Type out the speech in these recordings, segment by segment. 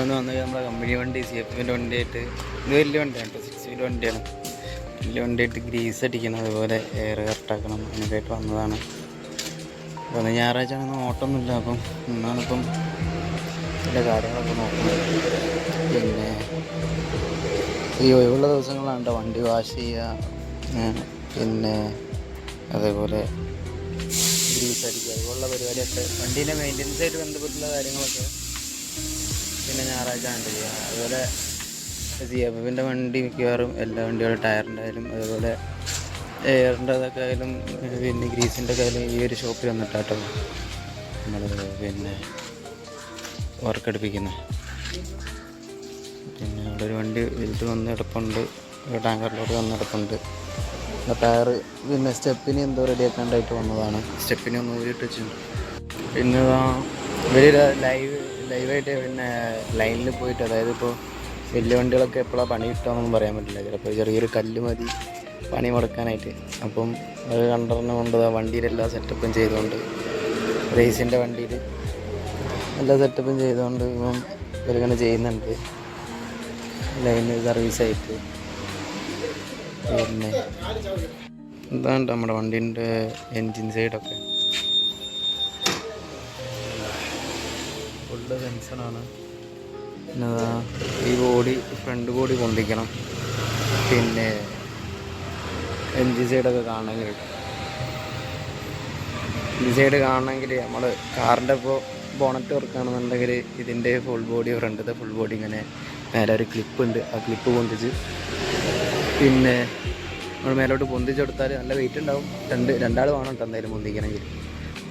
നമ്മളിന്ന് വന്നത് നമ്മുടെ കമ്പനി വണ്ടി സി എഫ് എന്റെ വണ്ടിയായിട്ട്. ഇത് വലിയ വണ്ടിയാണ് കേട്ടോ സിക്സ് വീൽ വണ്ടിയാണ്. വലിയ വണ്ടിയായിട്ട് ഗ്രീസ് അടിക്കണം അതുപോലെ എയർ കറക്റ്റാക്കണം അതിനൊക്കെയായിട്ട് വന്നതാണ്. അപ്പോൾ അന്ന് ഞായറാഴ്ച ആണെന്ന് ഓട്ടമൊന്നുമില്ല അപ്പം ഇന്നാണിപ്പം എന്റെ കാര്യങ്ങളൊക്കെ നോക്കുന്നത്. പിന്നെ ഈ ഒഴിവുള്ള ദിവസങ്ങളാണ് വണ്ടി വാഷ് ചെയ്യുക പിന്നെ അതേപോലെ ഗ്രീസ് അടിക്കുക അതുപോലുള്ള പരിപാടിയൊക്കെ. വണ്ടീന്റെ മെയിന്റനൻസായിട്ട് ബന്ധപ്പെട്ടുള്ള കാര്യങ്ങളൊക്കെ പിന്നെ ഞായറാഴ്ച ചെയ്യുക അതുപോലെ സി എഫ് എഫിന്റെ വണ്ടി മിക്കവാറും എല്ലാ വണ്ടികളും ടയറിന്റെ ആയാലും അതുപോലെ എയറിന്റെ അതൊക്കെ ആയാലും പിന്നെ ഗ്രീസിന്റെ ഒക്കെ ആയാലും ഈ ഒരു ഷോപ്പിൽ വന്നിട്ടാട്ടോ നമ്മൾ പിന്നെ വർക്ക് എടുപ്പിക്കുന്നത് പിന്നെ അവിടെ ഒരു വണ്ടി ഇത് വന്ന് കിടപ്പുണ്ട്. ടാങ്കറിലോട്ട് വന്ന് കിടപ്പുണ്ട്. ടയർ പിന്നെ സ്റ്റെപ്പിന് എന്തോ റെഡിയാക്കാണ്ടായിട്ട് വന്നതാണ്. സ്റ്റെപ്പിന് ഒന്ന് ഊരിട്ട് വെച്ചിട്ടുണ്ട്. പിന്നെ ഇവർ ലൈവ് ലൈവായിട്ട് പിന്നെ ലൈനിൽ പോയിട്ട് അതായത് ഇപ്പോൾ വലിയ വണ്ടികളൊക്കെ എപ്പോഴാണ് പണി കിട്ടുകയെന്നൊന്നും പറയാൻ പറ്റില്ല. ചിലപ്പോൾ ചെറിയൊരു കല്ല് മതി പണി മുടക്കാനായിട്ട്. അപ്പം അത് കണ്ടറിഞ്ഞ് കൊണ്ട് വണ്ടിയുടെ എല്ലാ സെറ്റപ്പും ചെയ്തുകൊണ്ട് റേസിന്റെ വണ്ടിയിൽ എല്ലാ സെറ്റപ്പും ചെയ്തുകൊണ്ട് ഇപ്പം ഇവരിങ്ങനെ ചെയ്യുന്നുണ്ട്. ലൈന് സർവീസായിട്ട് പിന്നെ എന്താണ് നമ്മുടെ വണ്ടീന്റെ എൻജിൻ സൈഡൊക്കെ ഫുള്ള് ടെൻഷനാണ്. പിന്നെ ഈ ബോഡി ഫ്രണ്ട് ബോഡി കൊണ്ടിരിക്കണം പിന്നെ എൻജിൻ സൈഡൊക്കെ കാണണമെങ്കിൽ. എൻജിൻ സൈഡ് കാണണമെങ്കിൽ നമ്മൾ കാറിന്റെ ഇപ്പോൾ ബോണറ്റ് വർക്കാണെന്നുണ്ടെങ്കിൽ ഇതിന്റെ ഫുൾ ബോഡി ഫ്രണ്ടത്തെ ഫുൾ ബോഡി ഇങ്ങനെ മേലെ ഒരു ക്ലിപ്പ് ഉണ്ട്. ആ ക്ലിപ്പ് പൊന്തിച്ച് പിന്നെ നമ്മൾ മേലോട്ട് പൊന്തിച്ചെടുത്താൽ നല്ല വെയിറ്റ് ഉണ്ടാവും. രണ്ട് രണ്ടാൾ വേണം കേട്ടോ എന്തായാലും പൊന്തിക്കണമെങ്കിൽ.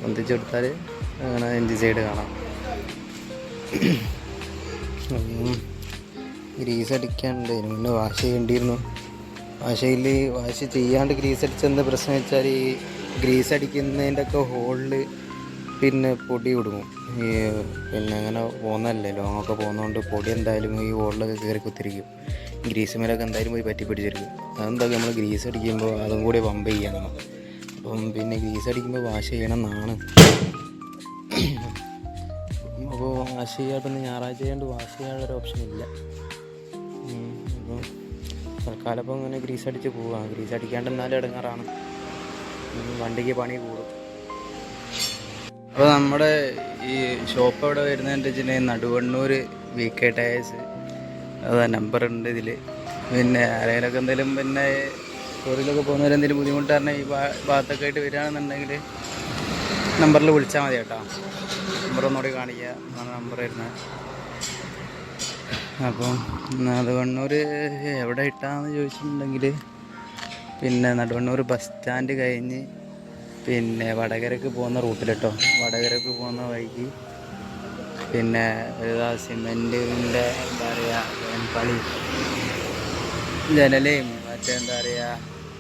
പൊന്തിച്ചെടുത്താൽ അങ്ങനെ എൻജിൻ സൈഡ് കാണാം. ഗ്രീസ് അടിക്കാണ്ട് മുന്നേ വാഷ് ചെയ്യേണ്ടിയിരുന്നു. വാഷയിൽ വാഷ് ചെയ്യാണ്ട് ഗ്രീസ് അടിച്ചെന്താ പ്രശ്നം വെച്ചാൽ ഈ ഗ്രീസ് അടിക്കുന്നതിന്റെ ഒക്കെ ഹോളിൽ പിന്നെ പൊടി കൊടുക്കും ഈ പിന്നെ അങ്ങനെ പോകുന്നതല്ലേ ലോങ്ങൊക്കെ പോകുന്നതുകൊണ്ട് പൊടി എന്തായാലും ഈ ഹോളിലൊക്കെ കയറി കുത്തിരിക്കും. ഗ്രീസ് മേലൊക്കെ എന്തായാലും പോയി പറ്റി പിടിച്ചിരിക്കും. അതെന്താ നമ്മൾ ഗ്രീസ് അടിക്കുമ്പോൾ അതും കൂടി പമ്പ് ചെയ്യണം. അപ്പം പിന്നെ ഗ്രീസ് അടിക്കുമ്പോൾ വാഷ് ചെയ്യണം എന്നാണ്. വാഷ് ചെയ്യാൻ പിന്നെ ഞായറാഴ്ച ആയതുകൊണ്ട് വാഷ് ചെയ്യാനുള്ളൊരു ഓപ്ഷൻ ഇല്ല. അപ്പോൾ തൽക്കാലം ഇപ്പോൾ ഇങ്ങനെ ഗ്രീസ് അടിച്ച് പോവാം. ഗ്രീസ് അടിക്കാണ്ട് എന്നാലും ഇടങ്ങാറാണ് വണ്ടിക്ക് പണി കൂടും. അപ്പോൾ നമ്മുടെ ഈ ഷോപ്പ് എവിടെ വരുന്നതെന്ന് വെച്ചിട്ടുണ്ടെങ്കിൽ നടുവണ്ണൂർ വി കെ ടയേഴ്സ് അതാ നമ്പർ ഉണ്ട് ഇതിൽ പിന്നെ ആരെങ്കിലൊക്കെ എന്തെങ്കിലും പിന്നെ ടൂറിലൊക്കെ പോകുന്നവർ എന്തെങ്കിലും ബുദ്ധിമുട്ടാണെങ്കിൽ ഈ ഭാഗത്തൊക്കെ ആയിട്ട് വരികയാണെന്നുണ്ടെങ്കിൽ നമ്പറിൽ വിളിച്ചാൽ മതി കേട്ടോ. നമ്പർ ഒന്നുകൂടി കാണിക്കുക എന്നാണ് നമ്പർ വരുന്നത്. അപ്പം നടുവണ്ണൂർ എവിടെ ഇട്ടാന്ന് ചോദിച്ചിട്ടുണ്ടെങ്കിൽ പിന്നെ നടുവണ്ണൂർ ബസ് സ്റ്റാൻഡ് കഴിഞ്ഞ് പിന്നെ വടകരക്ക് പോകുന്ന റൂട്ടിലിട്ടോ വടകരക്ക് പോകുന്ന വഴിക്ക് പിന്നെ ഒരു സിമെന്റിന്റെ എന്താ പറയുക വേൻപളി ജനലയും മറ്റേ എന്താ പറയുക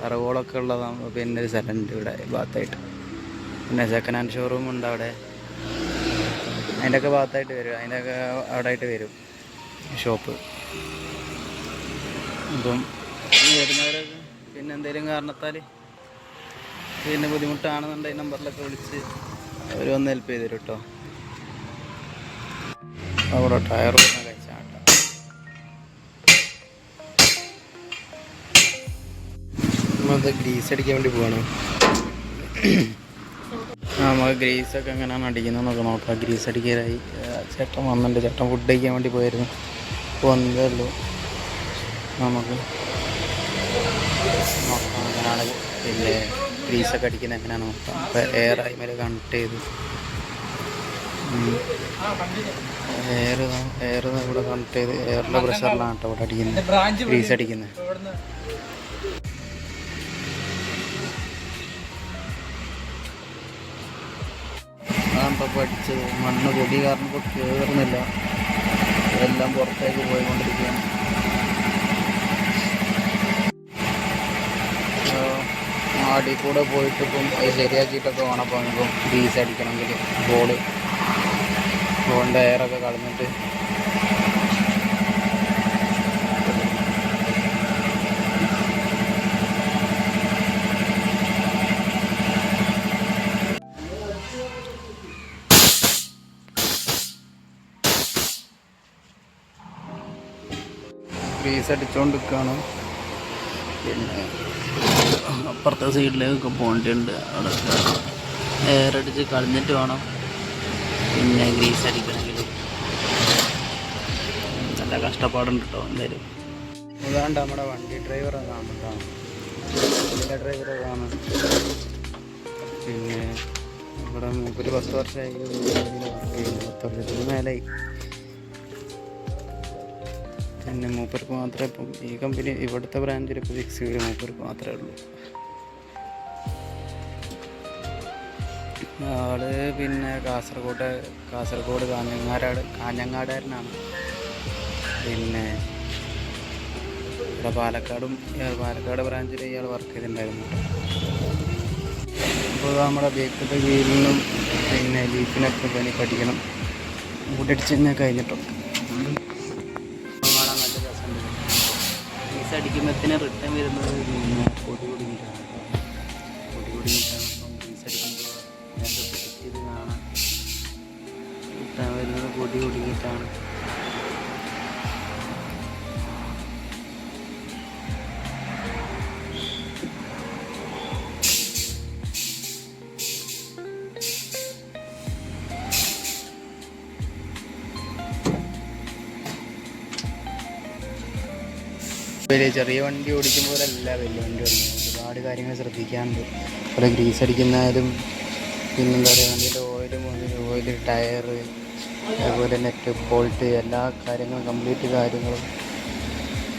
അറവുകളൊക്കെ ഉള്ള പിന്നെ ഒരു സ്ഥലമുണ്ട് ഇവിടെ ഭാഗത്തായിട്ട്. പിന്നെ സെക്കൻഡ് ഹാൻഡ് ഷോറൂം ഉണ്ട് അവിടെ. അതിന്റെയൊക്കെ ഭാഗത്തായിട്ട് വരും. അതിന്റെയൊക്കെ അവിടെ ആയിട്ട് വരും. ഷോപ്പ്. അപ്പം വരുന്നവരൊക്കെ പിന്നെ എന്തെങ്കിലും കാരണത്താൽ പിന്നെ ബുദ്ധിമുട്ടാണെന്നുണ്ടെങ്കിൽ നമ്പറിലൊക്കെ വിളിച്ച് അവർ വന്ന് ഹെൽപ്പ് ചെയ്തു തരും കേട്ടോ അവിടെ ടയർ ഒന്ന് ഗ്രീസ് അടിക്കാൻ വേണ്ടി പോവാണ്. നമുക്ക് ഗ്രീസൊക്കെ എങ്ങനെയാണ് അടിക്കുന്നതെന്നൊക്കെ നോക്കാം. ഗ്രീസ് അടിക്കാനായി ചേട്ടൻ വന്നിട്ടുണ്ട്. ചേട്ടൻ ഫുഡ് കഴിക്കാൻ വേണ്ടി പോയിരുന്നു. ഇപ്പോൾ വന്നതേ ഉള്ളൂ. നമുക്ക് നോക്കാം എങ്ങനെയാണ് പിന്നെ ഗ്രീസൊക്കെ അടിക്കുന്നത് എങ്ങനെയാണ് നോക്കാം. അപ്പോൾ എയർ മേലെ കണക്ട് ചെയ്ത്. എയർ എയർ ഇവിടെ കണക്ട് ചെയ്ത്. എയറിന്റെ പ്രഷറിലാണ് കേട്ടോ ഇവിടെ അടിക്കുന്നത്. ഗ്രീസ് അടിക്കുന്നത്. ഇപ്പോൾ പഠിച്ചത് മണ്ണ് പൊടി കാരണം ഇപ്പോൾ കയറുന്നില്ല എല്ലാം പുറത്തേക്ക് പോയിക്കൊണ്ടിരിക്കുകയാണ്. ആടി കൂടെ പോയിട്ട് ഇപ്പം അത് ശരിയാക്കിയിട്ടൊക്കെ വേണം അപ്പോൾ ഇപ്പം ബീസ് അടിക്കണമെങ്കിൽ. ബോൾ. ബോളിന്റെ എയറൊക്കെ കളഞ്ഞിട്ട് ഗ്രീസ് അടിച്ചുകൊണ്ടിരിക്കുകയാണ് പിന്നെ അപ്പുറത്തെ സൈഡിലേക്കൊക്കെ പോകേണ്ടിയുണ്ട് അവിടെ എയർ അടിച്ച് കളഞ്ഞിട്ട് വേണം പിന്നെ ഗ്രീസ് അടിക്കണമെങ്കിൽ നല്ല കഷ്ടപ്പാടുണ്ട് കേട്ടോ എന്തായാലും അതാണ്ട് നമ്മുടെ വണ്ടി ഡ്രൈവർ കാണുന്നുണ്ടാവും ഡ്രൈവർ കാണാം പിന്നെ ഇവിടെ മൂപ്പര് പത്ത് വർഷമായി പത്ത് വർഷത്തിന് മേലായി പിന്നെ മൂപ്പർക്ക് മാത്രമേ ഇപ്പം ഈ കമ്പനി ഇവിടുത്തെ ബ്രാൻഡിൽ ഇപ്പോൾ ഫിക്സ് ചെയ്ത് മൂപ്പർക്ക് മാത്രമേ ഉള്ളൂ. ആൾ പിന്നെ കാസർഗോഡ് കാസർഗോഡ് കാഞ്ഞങ്ങാട് കാഞ്ഞങ്ങാടുകാരനാണ്. പിന്നെ ഇവിടെ പാലക്കാടും ഇയാൾ പാലക്കാട് ബ്രാഞ്ചിൽ ഇയാൾ വർക്ക് ചെയ്തിട്ടുണ്ടായിരുന്നു അപ്പോൾ നമ്മുടെ ബേക്കത്തെ വീലിനും പിന്നെ ലീഫിനൊക്കെ പനി പഠിക്കണം. കൂട്ടടിച്ച് കഴിഞ്ഞാൽ കഴിഞ്ഞിട്ടും ഫീസ് അടിക്കുമ്പോഴത്തേന് റിട്ടേൺ വരുന്നത് പൊടി ചെറിയ വണ്ടി ഓടിക്കുമ്പോഴല്ല വലിയ വണ്ടി ഓടിക്കുന്നത് ഒരുപാട് കാര്യങ്ങൾ ശ്രദ്ധിക്കാറുണ്ട്. അതുപോലെ ഗ്രീസ് അടിക്കുന്നതും പിന്നെന്താ പറയുക വണ്ടിയുടെ ഓയിൽ മുതൽ ഓയിൽ ടയർ അതുപോലെ നെറ്റ് ബോൾട്ട് എല്ലാ കാര്യങ്ങളും കംപ്ലീറ്റ് കാര്യങ്ങളും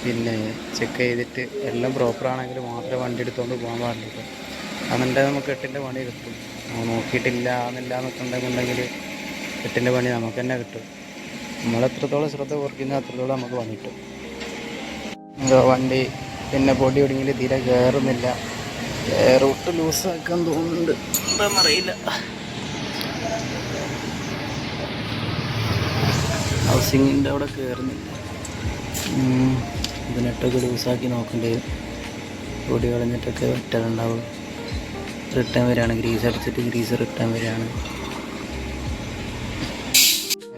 പിന്നെ ചെക്ക് ചെയ്തിട്ട് എല്ലാം പ്രോപ്പറാണെങ്കിൽ മാത്രമേ വണ്ടി എടുത്തുകൊണ്ട് പോകാൻ പാടുള്ളൂ. അതെന്നുണ്ടെങ്കിൽ നമുക്ക് എട്ടിന്റെ പണി കിട്ടും. നോക്കിയിട്ടില്ല എന്നില്ല എന്നൊക്കെണ്ടെന്നുണ്ടെങ്കിൽ എട്ടിന്റെ പണി നമുക്ക് തന്നെ കിട്ടും. നമ്മൾ എത്രത്തോളം ശ്രദ്ധ കുറയ്ക്കുന്ന അത്രത്തോളം നമുക്ക് പണി കിട്ടും. എന്തോ വണ്ടി പിന്നെ പൊടി ഒടുങ്ങിൽ തീരെ കയറുന്നില്ല റൂട്ട് ലൂസാക്കാൻ തോന്നുന്നുണ്ട്. എന്താണെന്നറിയില്ല ഹൗസിങ്ങിന്റെ അവിടെ കയറുന്നില്ല ഇതിനെട്ടൊക്കെ ലൂസാക്കി നോക്കേണ്ടി പൊടി കളഞ്ഞിട്ടൊക്കെ വെട്ടലുണ്ടാവും റിട്ടേൺ വരികയാണ്. ഗ്രീസ് അടിച്ചിട്ട് ഗ്രീസ് റിട്ടേൺ വരികയാണ്.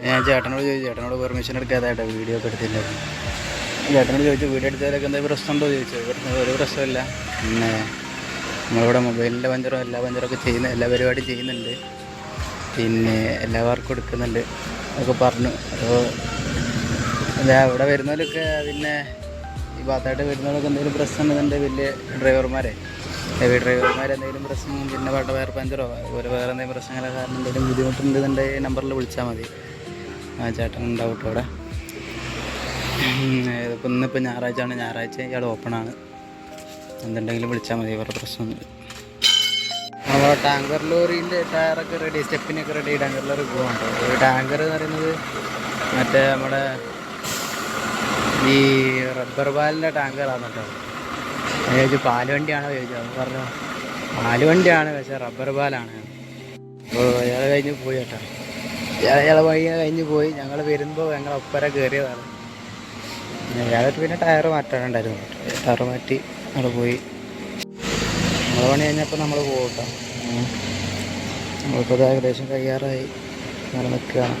ഞാൻ ചേട്ടനോട് ചോദിച്ചു. ചേട്ടനോട് പെർമിഷൻ എടുക്കാതായിട്ടാണ് വീഡിയോ ഒക്കെ എടുത്തില്ലായിരുന്നു ചേട്ടനോട് ചോദിച്ചു വീഡിയോ എടുത്തതിലൊക്കെ എന്തെങ്കിലും പ്രശ്നമുണ്ടോ ചോദിച്ചു. ഒരു പ്രശ്നമില്ല. പിന്നെ നമ്മളിവിടെ മൊബൈലിന്റെ പഞ്ചറും എല്ലാ പഞ്ചറൊക്കെ ചെയ്യുന്ന എല്ലാ പരിപാടിയും ചെയ്യുന്നുണ്ട്. പിന്നെ എല്ലാ വർക്കും എടുക്കുന്നുണ്ട് അതൊക്കെ പറഞ്ഞു. അപ്പോൾ അതാ ഇവിടെ വരുന്നവരൊക്കെ പിന്നെ ഈ ഭാഗത്തായിട്ട് വരുന്നവരൊക്കെ എന്തെങ്കിലും പ്രശ്നം ഉണ്ടെന്നുണ്ടെങ്കിൽ വലിയ ഡ്രൈവർമാരെ ഹെവി ഡ്രൈവർമാർ എന്തെങ്കിലും പ്രശ്നം പിന്നെ വേറെ വേറെ പഞ്ചറോ അതുപോലെ വേറെ എന്തെങ്കിലും പ്രശ്നങ്ങളോ കാരണം എന്തെങ്കിലും ബുദ്ധിമുട്ടുണ്ടെന്നുണ്ടെങ്കിൽ നമ്പറിൽ വിളിച്ചാൽ മതി. ആ ചേട്ടൻ ഉണ്ടാവും കേട്ടോ അവിടെ. ഇന്നിപ്പോൾ ഞായറാഴ്ച ആണ് ഞായറാഴ്ച ഇയാൾ ഓപ്പൺ ആണ്. എന്തുണ്ടെങ്കിലും വിളിച്ചാൽ മതി വേറെ പ്രശ്നമൊന്നുമില്ല. നമ്മുടെ ടാങ്കർ ലോറിന്റെ ടയറൊക്കെ റെഡി സ്റ്റെപ്പിനൊക്കെ റെഡി ടാങ്കർ ലോറി പോകുന്നുണ്ട് ഒരു ടാങ്കർ എന്ന് പറയുന്നത് മറ്റേ നമ്മുടെ ഈ റബ്ബർ പാലിന്റെ ടാങ്കറാണ് കേട്ടോ. ചോദിച്ചു പാൽ വണ്ടിയാണോ ചോദിച്ചു അത് പറഞ്ഞു പാൽ വണ്ടിയാണ് പക്ഷേ റബ്ബർ പാലാണ്. അപ്പോൾ അയാൾ കഴിഞ്ഞ് പോയി കേട്ടോ. ഇയാൾ ഇയാളെ വഴി കഴിഞ്ഞ് പോയി. ഞങ്ങൾ വരുമ്പോൾ ഞങ്ങൾ ഒപ്പര കയറിയതാണ് അയാൾക്ക് പിന്നെ ടയർ മാറ്റാനുണ്ടായിരുന്നു. ടയർ മാറ്റി അവിടെ പോയി. നമ്മൾ പണി കഴിഞ്ഞപ്പോൾ നമ്മൾ പോകട്ടോ നമ്മളിപ്പോൾ ഏകദേശം കഴിയാറായി. അങ്ങനെ നിൽക്കുകയാണ്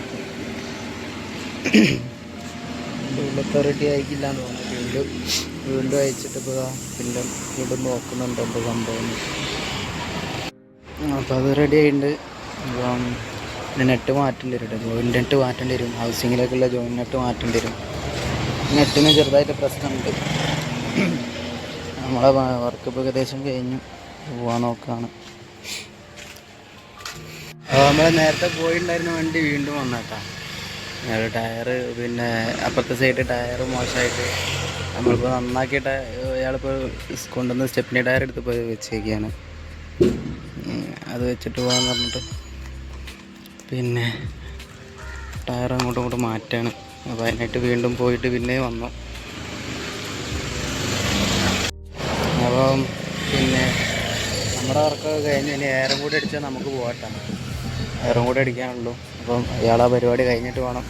ഉള്ളത്തെ റെഡി ആയിക്കില്ല എന്ന് തോന്നുന്നു. വീണ്ടും വീണ്ടും അയച്ചിട്ട് ഇപ്പോൾ പിന്നെ വീണ്ടും നോക്കുന്നുണ്ട് എന്ത് സംഭവം. അപ്പോൾ അത് റെഡി ആയിട്ടുണ്ട്. അപ്പം നെറ്റ് മാറ്റേണ്ടി വരും ജോയിൻ നെറ്റ് മാറ്റേണ്ടി വരും. ഹൗസിങ്ങിലേക്കുള്ള ജോയിൻ നെറ്റ് മാറ്റേണ്ടി വരും. നെറ്റിന് ചെറുതായിട്ട് പ്രശ്നമുണ്ട്. നമ്മളെ വർക്ക് ഇപ്പോൾ ഏകദേശം കഴിഞ്ഞു. പോവാൻ നോക്കാണ്. നമ്മൾ നേരത്തെ പോയിട്ടുണ്ടായിരുന്ന വണ്ടി വീണ്ടും വന്നേട്ടാ. ടയർ പിന്നെ അപ്പുറത്തെ സൈഡ് ടയർ മോശമായിട്ട് നമ്മളിപ്പോൾ നന്നാക്കിയിട്ട് അയാളിപ്പോൾ കൊണ്ടുവന്ന് സ്റ്റെപ്പിനി ടയർ എടുത്ത് പോയി വെച്ചേക്കാണ്. അത് വെച്ചിട്ട് പോകാന്ന് പറഞ്ഞിട്ട്. പിന്നെ ടയർ അങ്ങോട്ടും ഇങ്ങോട്ടും മാറ്റാണ്. അപ്പോൾ അതിനായിട്ട് വീണ്ടും പോയിട്ട് പിന്നെ വന്നു. അപ്പം പിന്നെ നമ്മുടെ വർക്ക് കഴിഞ്ഞ് ഇനി എയറും കൂടി അടിച്ചാൽ നമുക്ക് പോകട്ടാണ് എയറും കൂടി അടിക്കാനുള്ളൂ. അപ്പം അയാളാ പരിപാടി കഴിഞ്ഞിട്ട് വേണം.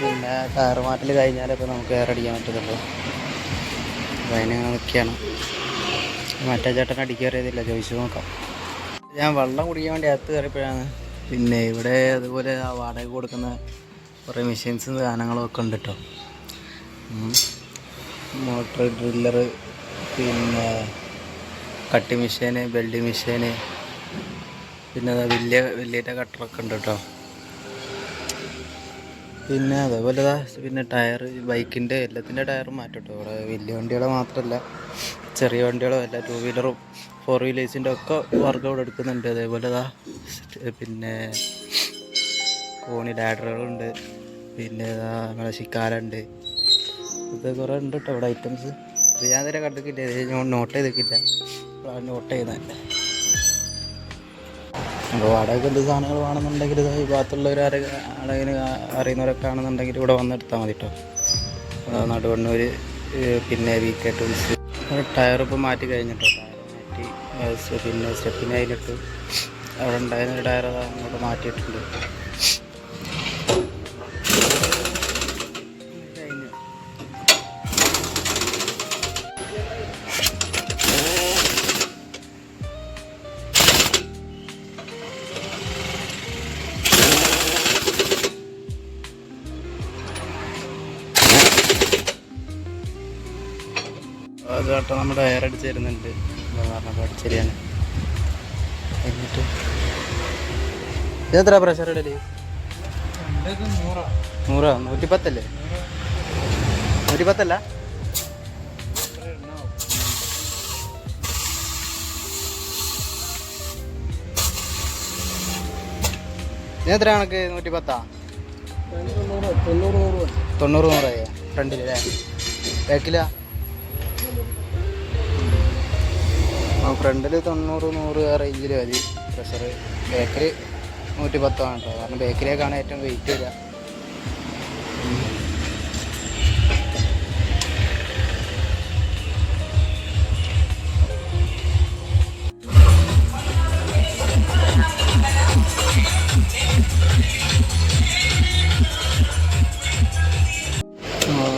പിന്നെ ടയർ മാറ്റൽ കഴിഞ്ഞാലേ ഇപ്പോൾ നമുക്ക് എയർ അടിക്കാൻ പറ്റത്തുള്ളൂ. അപ്പോൾ അതിന് നിൽക്കുകയാണ്. മറ്റേ ചേട്ടൻ അടിക്കാറിയതില്ല ചോദിച്ചു നോക്കാം. ഞാൻ വെള്ളം കുടിക്കാൻ വേണ്ടി അകത്ത് കയറിയപ്പോഴാണ് പിന്നെ ഇവിടെ അതുപോലെ ആ വാടക കൊടുക്കുന്ന കുറേ മെഷീൻസ് സാധനങ്ങളും ഒക്കെ ഉണ്ട് കേട്ടോ മോട്ടർ ഡ്രില്ലർ പിന്നെ കട്ടി മെഷീന് ബെൽഡ് മെഷീന് പിന്നെ അതാ വലിയ വലിയ കട്ടറൊക്കെ ഉണ്ട് കേട്ടോ പിന്നെ അതേപോലെ പിന്നെ ടയർ ബൈക്കിന്റെ എല്ലാത്തിന്റെ ടയറും മാറ്റട്ടോ കേട്ടോ ഇവിടെ വലിയ വണ്ടികളെ മാത്രമല്ല ചെറിയ വണ്ടികളോ അല്ല ടൂ വീലറും ഫോർ വീലേഴ്സിന്റെ ഒക്കെ വർക്ക് അവിടെ എടുക്കുന്നുണ്ട്. അതേപോലെ പിന്നെ കോണി ലാഡറുകളുണ്ട് പിന്നെ നമ്മളെ ശിക്കാരുണ്ട്. ഇത് കുറേ ഉണ്ട് കേട്ടോ ഇവിടെ ഐറ്റംസ് ഇത് ഞാൻ നേരെ കണ്ടിട്ടില്ല. ഞാൻ നോട്ട് ചെയ്തിട്ടില്ല. നോട്ട് ചെയ്യുന്നത്. അപ്പോൾ വാടകയ്ക്ക് എന്ത് സാധനങ്ങൾ വേണമെന്നുണ്ടെങ്കിൽ ഇത് ഈ ഭാഗത്തുള്ളവർ ആരെങ്കിലും അറിയുന്നവരൊക്കെ ആണെന്നുണ്ടെങ്കിൽ ഇവിടെ വന്നെടുത്താൽ മതി കേട്ടോ നടുവണ്ണൂർ പിന്നെ വി കെ ടൂൾസ് ടയർ ഇപ്പോൾ മാറ്റി കഴിഞ്ഞിട്ടോ ടയർ മാറ്റി പിന്നെ സ്റ്റെപ്പിന് അതിലിട്ട്. അവിടെ ഉണ്ടായിരുന്ന ഒരു ടയർ അങ്ങോട്ട് മാറ്റിയിട്ടുണ്ട്. കേട്ടോ നമ്മുടെ എയർ അടിച്ച് തരുന്നുണ്ട്. പറഞ്ഞപ്പോൾ അടിച്ചരിയാണ് എന്നിട്ട്? ഇതെത്ര പ്രഷർ ഇടൽ? നൂറാ? നൂറ്റി പത്തല്ലേ നൂറ്റി പത്തല്ല ഇത് എത്ര കണക്ക്? നൂറ്റി പത്താ തൊണ്ണൂറ് നൂറായ ഫ്രണ്ടിൽ അല്ലേ? ബാക്കിലാ ഫ്രണ്ടിൽ തൊണ്ണൂറ് നൂറ് ആ റേഞ്ചിൽ മതി. പ്രഷർ ബേക്കറി നൂറ്റി പത്താണ് കേട്ടോ. കാരണം ബേക്കറിയൊക്കെയാണ് ഏറ്റവും വെയിറ്റ് വരിക.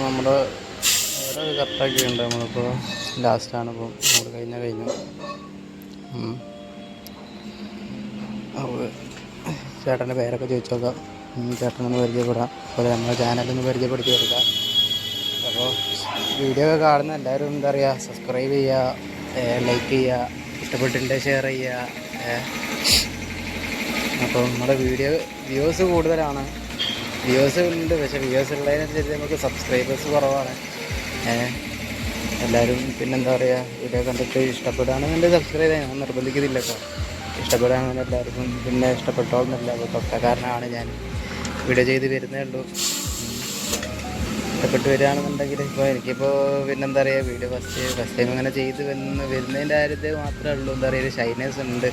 നമ്മുടെ വേറെ കറക്റ്റാക്കിയുണ്ട് നമ്മളിപ്പോൾ ലാസ്റ്റാണ് നമ്മൾ കഴിഞ്ഞാൽ കഴിഞ്ഞു. ചേട്ടന്റെ പേരൊക്കെ ചോദിച്ചു നോക്കാം. ചേട്ടനൊന്ന് പരിചയപ്പെടാം. അതുപോലെ നമ്മുടെ ചാനലൊന്ന് പരിചയപ്പെടുത്തി കൊടുക്കാം. അപ്പോൾ വീഡിയോ ഒക്കെ കാണുന്ന എല്ലാവരും എന്താ പറയുക സബ്സ്ക്രൈബ് ചെയ്യുക ലൈക്ക് ചെയ്യുക ഇഷ്ടപ്പെട്ടിട്ടുണ്ടെങ്കിൽ ഷെയർ ചെയ്യുക അപ്പോൾ നമ്മുടെ വീഡിയോ വ്യൂസ് കൂടുതലാണ്. വ്യൂസ് ഉണ്ട് പക്ഷേ വ്യൂസ് ഉള്ളതിനനുസരിച്ച് നമുക്ക് സബ്സ്ക്രൈബേഴ്സ് കുറവാണ്. ഏഹ് എല്ലാവരും പിന്നെന്താ പറയുക വീഡിയോ കണ്ടിട്ട് ഇഷ്ടപ്പെടുകയാണെന്നുണ്ടെങ്കിൽ സബ്സ്ക്രൈബ് ചെയ്യാൻ ഞാൻ നിർബന്ധിക്കുന്നില്ല കേട്ടോ. ഇഷ്ടപ്പെടുകയാണെങ്കിൽ എല്ലാവർക്കും പിന്നെ ഇഷ്ടപ്പെട്ടോളന്നില്ല അപ്പോൾ തൊട്ടക്കാരനാണ് ഞാൻ. വീഡിയോ ചെയ്ത് വരുന്നേ ഉള്ളൂ. ഇഷ്ടപ്പെട്ട് വരികയാണെന്നുണ്ടെങ്കിൽ ഇപ്പോൾ എനിക്കിപ്പോൾ പിന്നെന്താ പറയുക വീഡിയോ ഫസ്റ്റ് ഫസ്റ്റ് ടൈം അങ്ങനെ ചെയ്ത് വന്ന് വരുന്നതിന്റെ കാര്യത്തിൽ മാത്രമേ ഉള്ളൂ. എന്താ പറയുക ഷൈനസ് ഉണ്ട്.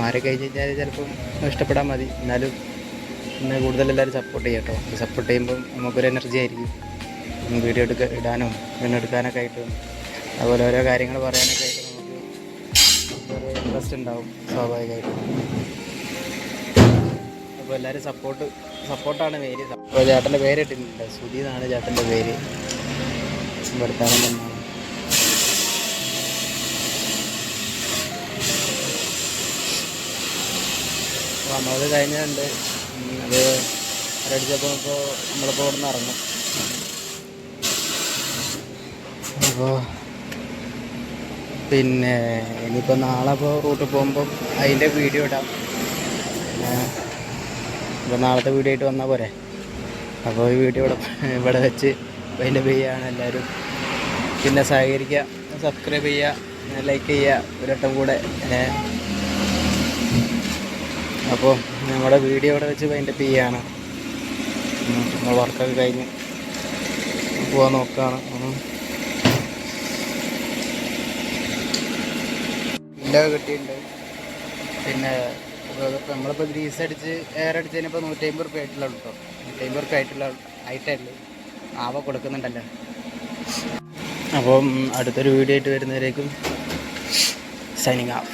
മാറി കഴിഞ്ഞ് കഴിഞ്ഞാൽ ചിലപ്പം ഇഷ്ടപ്പെടാൻ മതി. എന്നാലും പിന്നെ കൂടുതൽ എല്ലാവരും സപ്പോർട്ട് ചെയ്യാം കേട്ടോ സപ്പോർട്ട് ചെയ്യുമ്പം നമുക്കൊരു എനർജി ആയിരിക്കും. വീഡിയോ എടുക്ക ഇടാനും പിന്നെ എടുക്കാനൊക്കെ ആയിട്ടും അതുപോലെ ഓരോ കാര്യങ്ങൾ പറയാനൊക്കെ ആയിട്ട് നമുക്ക് ഇൻട്രസ്റ്റ് ഉണ്ടാവും സ്വാഭാവികമായിട്ടും. അപ്പോൾ എല്ലാവരും സപ്പോർട്ട് സപ്പോർട്ടാണ് പേര് അപ്പോൾ ചേട്ടന്റെ പേര് ഇട്ടിട്ടുണ്ട് സുധി എന്നാണ് ചേട്ടന്റെ പേര്. ഭർത്താനം തന്നെയാണ്. നമ്മളത് കഴിഞ്ഞുണ്ട് ഉം, അത് അടിച്ചപ്പോൾ ഇപ്പോൾ നമ്മളിപ്പോൾ ഇവിടെ നിന്ന് ഇറങ്ങും. അപ്പോൾ പിന്നെ ഇനിയിപ്പോൾ നാളെ അപ്പോൾ റൂട്ട് പോകുമ്പം അതിന്റെ വീഡിയോ ഇടാം. ഇപ്പോൾ നാളത്തെ വീഡിയോ ആയിട്ട് വന്നാൽ പോരെ? അപ്പോൾ ഈ വീഡിയോ ഇവിടെ ഇവിടെ വെച്ച് അതിന്റെ ചെയ്യാണ് എല്ലാവരും. പിന്നെ സഹകരിക്കുക സബ്സ്ക്രൈബ് ചെയ്യുക ലൈക്ക് ചെയ്യുക ഒരു വട്ടം കൂടെ അപ്പോൾ നമ്മുടെ വീഡിയോ ഇവിടെ വെച്ച് അതിന്റെ നമ്മൾ വർക്കൊക്കെ കഴിഞ്ഞ് പോകാൻ നോക്കുകയാണ് ഇല്ല കിട്ടിയിട്ടുണ്ട്. പിന്നെ ഇപ്പോൾ നമ്മളിപ്പോൾ ഗ്രീസ് അടിച്ച് എയർ അടിച്ചതിനിപ്പോൾ നൂറ്റി നൂറ്റമ്പത് റുപ്യ ആയിട്ടുള്ള കേട്ടോ നൂറ്റമ്പത് റുപ്യ ആയിട്ടുള്ള ആയിട്ടുള്ളൂ ആവ കൊടുക്കുന്നുണ്ടല്ലോ. അപ്പം അടുത്തൊരു വീഡിയോ ആയിട്ട് വരുന്നവരേക്കും സൈനിങ് ആഫ്